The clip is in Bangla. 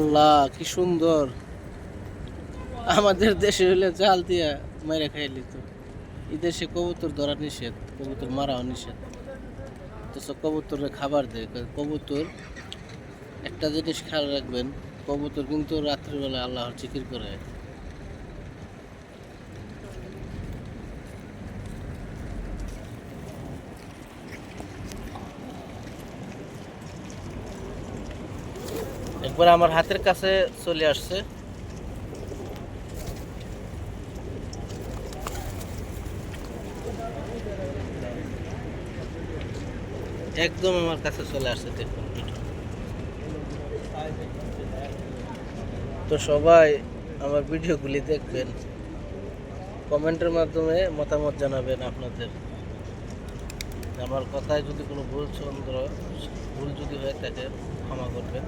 আল্লাহ, কি সুন্দর। আমাদের দেশে হলে জাল দিয়া মেরে খাইলি তো এই দেশে কবুতর ধরা নিষেধ, কবুতর মারাও নিষেধ। তো কবুতরে খাবার দেয় কবুতর একটা জিনিস খেয়াল রাখবেন, কবুতর কিন্তু রাত্রিবেলা আল্লাহর জিকির করে। একবার আমার হাতের কাছে চলে আসছে। একদম আমার কাছে চলে আসছে, দেখুন তো সবাই আমার ভিডিওগুলি দেখবেন, কমেন্টের মাধ্যমে মতামত জানাবেন আপনাদের। আমার কথায় যদি কোনো ভুল চন্দ্র, ভুল যদি হয়ে থাকে, ক্ষমা করবেন।